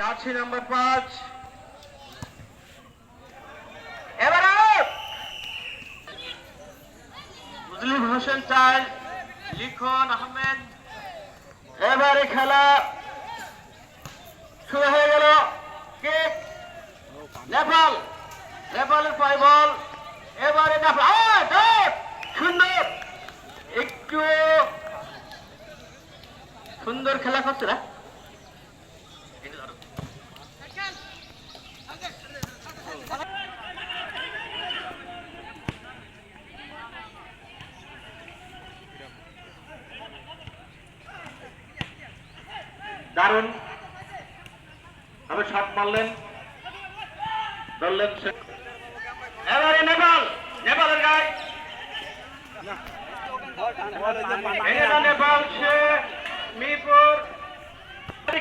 Jersey number পাঁচ। মুসলিম হোসেন চাইল লিখন আহমেদ। এবারে খেলা শুরু হয়ে গেল। কিক নেপাল নেপালের পাই বল। এবারে নেপাল সুন্দর, একটু সুন্দর খেলা করছে না? দারুণ তবে শট মারলেন। ধরলেন এবারে নেপাল, নেপালের গায়ে। নেপাল সে মিরপুর।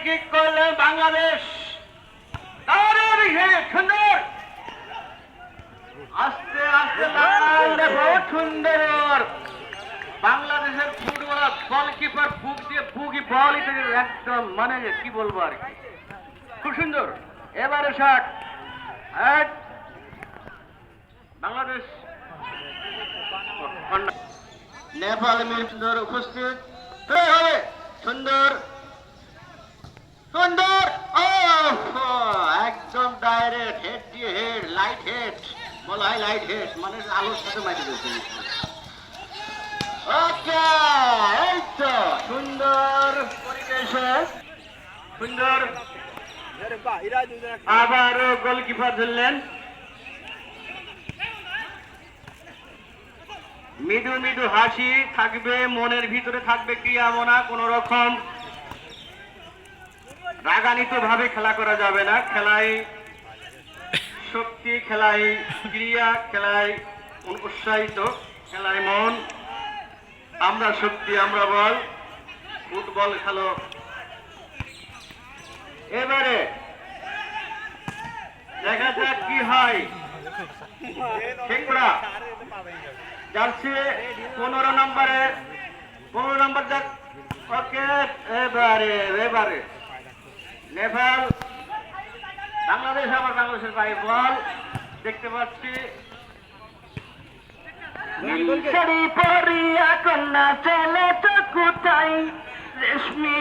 কিক করলেন বাংলাদেশ। আস্তে আস্তে সুন্দর। বাংলাদেশের ফুটবলার গোলকিপার বুক দিয়ে বুকি বল একদম মানে কি বলব আর কি? খুব সুন্দর। এবারে শট বাংলাদেশ নেপাল সুন্দর উপস্থিত। সুন্দর। সুন্দর। একদম ডাইরেক্ট হেড দিয়ে হেড লাইট হেড বলা হয় লাইট হেড মানে আলোর সাথে মাটি দিয়েছে ওকে এই তো সুন্দর পরিবেশে সুন্দর। আবারও গোলকিপার ধরলেন। মৃদু মৃদু হাসি থাকবে, মনের ভিতরে থাকবে ক্রিয়ামনা কোন রকম। রাগান্বিত ভাবে খেলা করা যাবে না খেলায় শক্তি খেলায় ক্রিয়া খেলায় উৎসাহিত খেলায় মন। আমরা শক্তি, আমরা বল, ফুটবল খেলো। এবারে দেখা যাক কি হয়। শেখরা জার্সি পনেরো নম্বরে, পনেরো নম্বর যাক। ওকে, এবারে এবারে। নেপাল, বাংলাদেশ আমার বাংলাদেশের ভাই বল। দেখতে পাচ্ছি। নীলচড়ি পরিয়া কন্যা, চলে তো কোথায়? রেশমি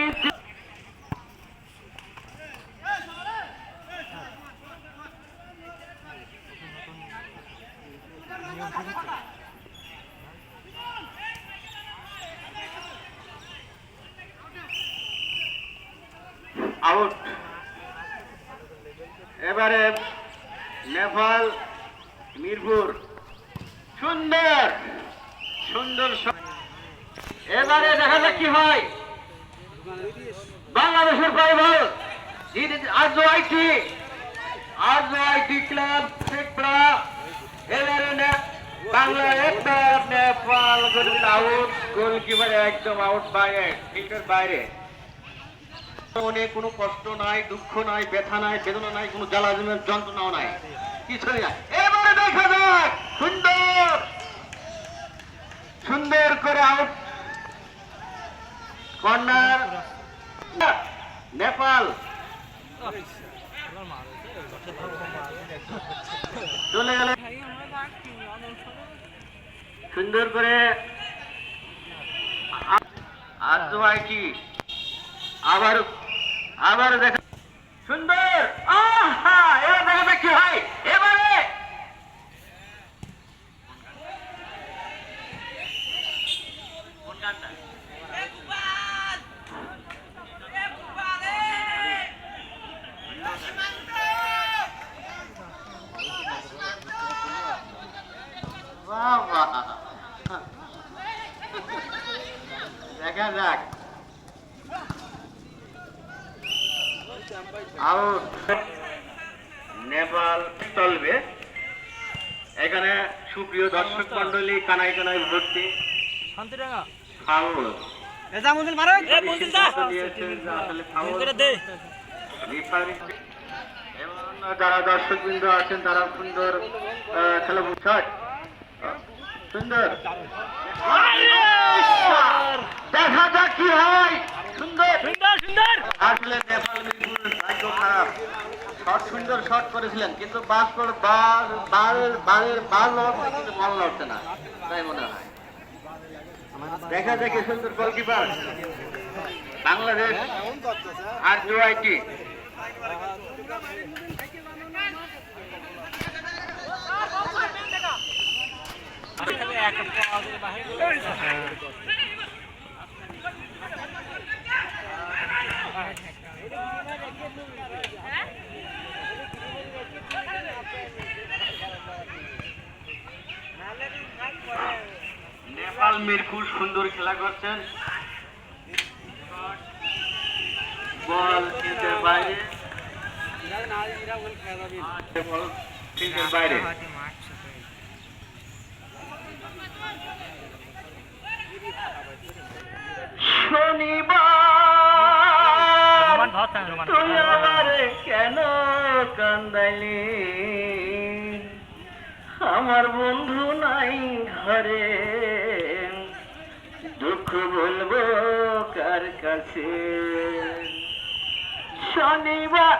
আউট। এবারে নেপাল, মিরপুর, সুন্দর সুন্দর এবারে দেখা যাক কি হয়। বাংলাদেশের পাই বল? আজ আইটি আজ আইটি ক্লাব শেখরা। এবারে বাংলা একটা নেপাল আউট গোলকিপার একদম আউট বাইরে ফিল্ডের বাইরে। মনে কোনো কষ্ট নাই, দুঃখ নাই, ব্যথা নাই, বেদনা নাই, কোনো জ্বালা যন্ত্রণাও নাই। কিছুই নাই। এবারে দেখা যাক, সুন্দর। সুন্দর করে আউট কর্নার নেপাল। চলে গেলে সুন্দর করে কি? আবার আবার দেখা সুন্দর! আহা! এবার দেখা কি হয় এবারে কোন গানটা? বাহ, বাহ। দেখা যাক আউট নেপাল চলবে এখানে সুপ্রিয় দর্শক মন্ডলী কানাই কানাই ভর্তি। যারা দর্শক বৃন্দ আছেন তারা সুন্দর খেলা বুঝায় সুন্দর। দেখা যাক কি হয়। সুন্দর। সুন্দর সুন্দর। আসলে নেপাল মিরপুর ভাগ্য খারাপ। শট সুন্দর শট করেছিলেন কিন্তু বাস করে বাল বাল বালের বাল লড়ছে কিন্তু বল লড়ছে না তাই মনে হয় দেখা কি সুন্দর গোলকিপার বাংলাদেশ আর জুআইটি নেপাল মিরপুর সুন্দর খেলা করছেন। বল বাইরে। শনিবার কেন কান্দালি আমার বন্ধু নাই ঘরে। দুঃখ বলব কার কাছে? শনিবার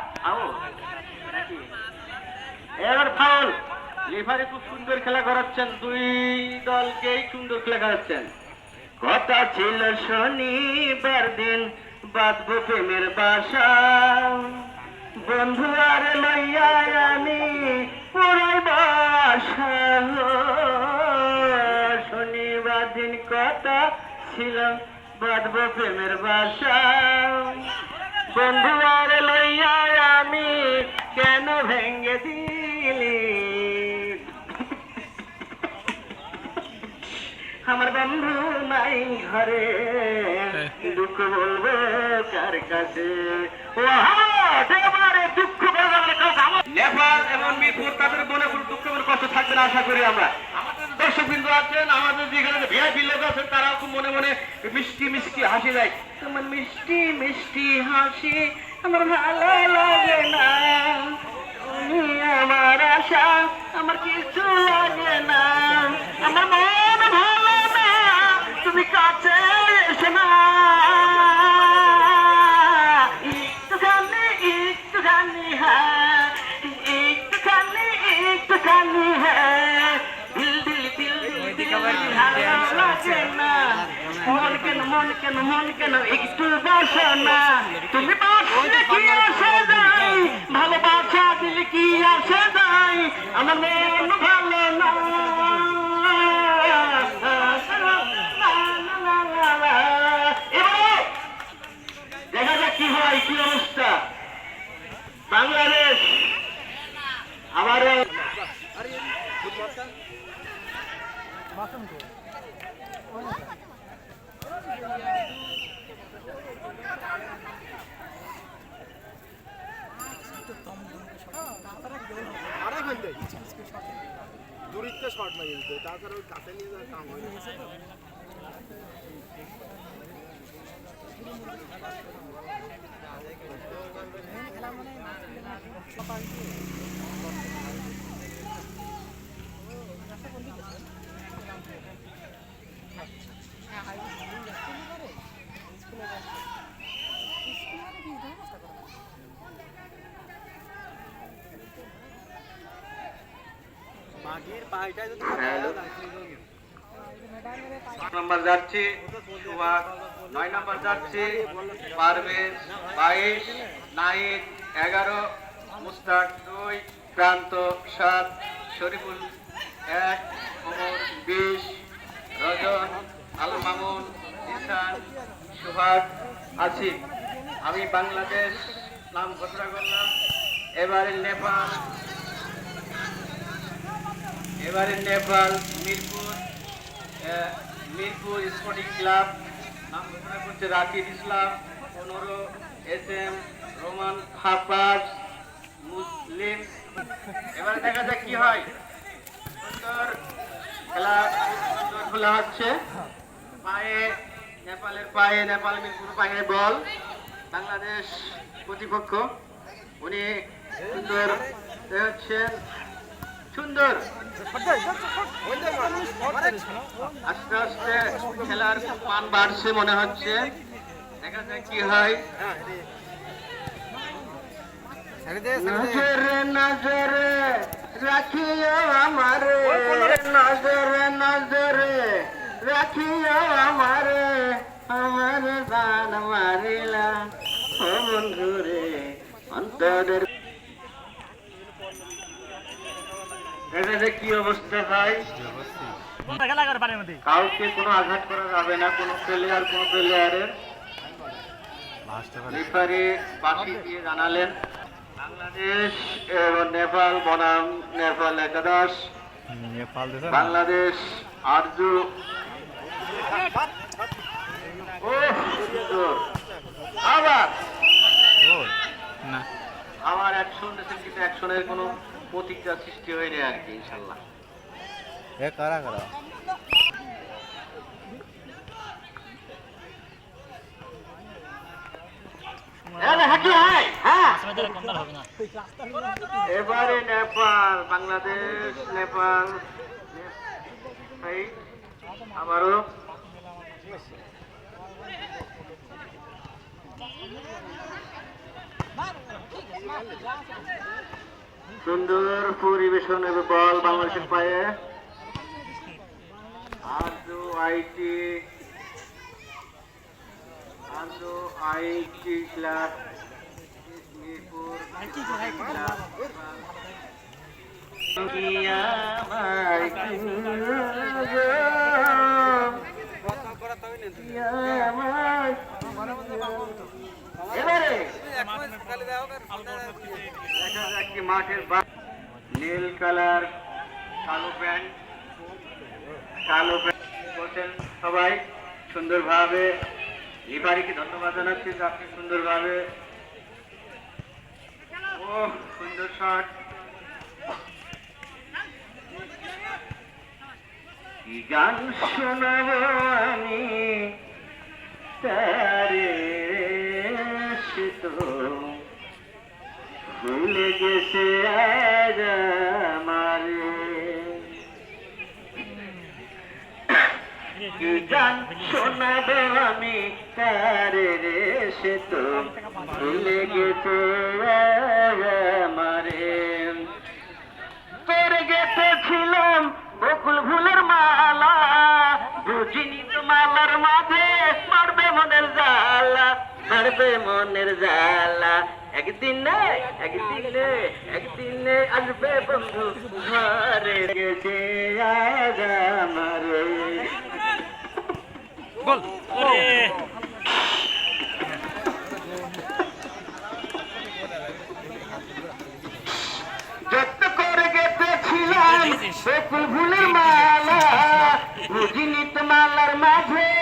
এবার ফাউল। লিভারে খুব সুন্দর খেলা করাচ্ছেন। দুই দলকেই সুন্দর খেলা করাচ্ছেন। কথা ছিল শনিবার দিন, বাঁধবো প্রেমের বাসা। বন্ধু আর লইয়া আমি পুরাই বাসা। শনিবার দিন কথা ছিল বাঁধবো প্রেমের বাসা। বন্ধু আর লইয়া আমি কেন ভেঙ্গে দিলি আমার বন্ধু নাই ঘরে। দুঃখ বলব কার কাছে? ও দুঃখ বলবার কথা আমার- নেপাল এবং মিরপুর তাদের মনে কোনো দুঃখ কষ্ট থাকবে না আশা করি আমরা। আমাদের দর্শক আছেন, আমাদের যেখানে ভিআইপি লোক আছেন, তারাও খুব মনে মনে মিষ্টি মিষ্টি হাসি দেয়। তোমার মিষ্টি মিষ্টি হাসি আমার ভালো লাগে না। আমার আশা, আমার কিছু লাগে না। আমার দেখা যাক কি হয় কি অবস্থা বাংলাদেশ আবারও আরে খান দেয় শর্ট মারি দিতে তাছাড়া নিয়ে যাওয়ার কাম হয় না। নম্বর যাচ্ছে, সুভাষ। নয় নম্বর যাচ্ছে, পারভেজ বাইশ, নাইন, এগারো, মুস্তাক দুই, ক্রান্ত সাত, শরীফুল এক বিশ, রজন আল মামুন ইসান সুভাষ আমি বাংলাদেশ নাম ঘোষণা করলাম। এবারে নেপাল এবারে নেপাল, মিরপুর মিরপুর স্পোর্টিং ক্লাব, নাম ঘোষণা করছে রাকিব ইসলাম, পনেরো এস এম রোমান হাফাজ মুসলিম। এবারে দেখা যাক কি হয়। সুন্দর খেলা, সুন্দর খোলা হচ্ছে। পায়ে, নেপালের পায়ে, নেপাল, মিরপুর পায়ে বল। বাংলাদেশ প্রতিপক্ষ, উনি সুন্দর হচ্ছেন। সুন্দর। আস্তে আস্তে খেলার মান বাড়ছে মনে হচ্ছে। দেখা যাক কি হয়। নজরে নজরে, রাখিও আমারে। নজরে নজরে, রাখিও আমারে। আমার দান মারিলা। ও বন্ধুরে, অন্তরের যে কি অবস্থা মধ্যে কাউকে কোনো আঘাত করা যাবে না কোনো প্লেয়ার কোনো প্লেয়ারের রেফারি বাকি দিয়ে জানালেন বাংলাদেশ এবং নেপাল বনাম নেপাল একাদশ। বাংলাদেশ আরজু আবার। আমার অ্যাকশন কিন্তু অ্যাকশনের কোনো প্রতিক্রিয়া সৃষ্টি হয়নি আর কি ইনশাল্লাহ কারা কারা? হ্যাঁ। এবারে নেপাল বাংলাদেশ নেপাল এই আবারও। সুন্দর পরিবেশন এবং বল বাংলাদেশের পায়ে। আজও আইটি আজও আইটি ক্লাব এবারে কি মাঠের নীল কালার কালো প্যান্ট। কালো প্যান্ট করছেন সবাই। সুন্দরভাবে লিভারিকে ধন্যবাদ জানাচ্ছি আপনি সুন্দরভাবে ও, সুন্দর শট। গান শোনাবো আমি? তারে ভুলে গেছে আজ আমারে। আমি তারে রে সে তো? ভুলে গেছে তোর গেতেছিলাম বকুল ফুলের মালা, বুঝিনি তো মালার মাঝে মারবে মনের জালা মারবে মনের জালা একদিন একদিনে একদিনে আসবে বন্ধু ঘরে গেছে আজ আমার বল যত করে গেতেছিলাম সে ফুলের মালা বুঝিনি মালার মাঝে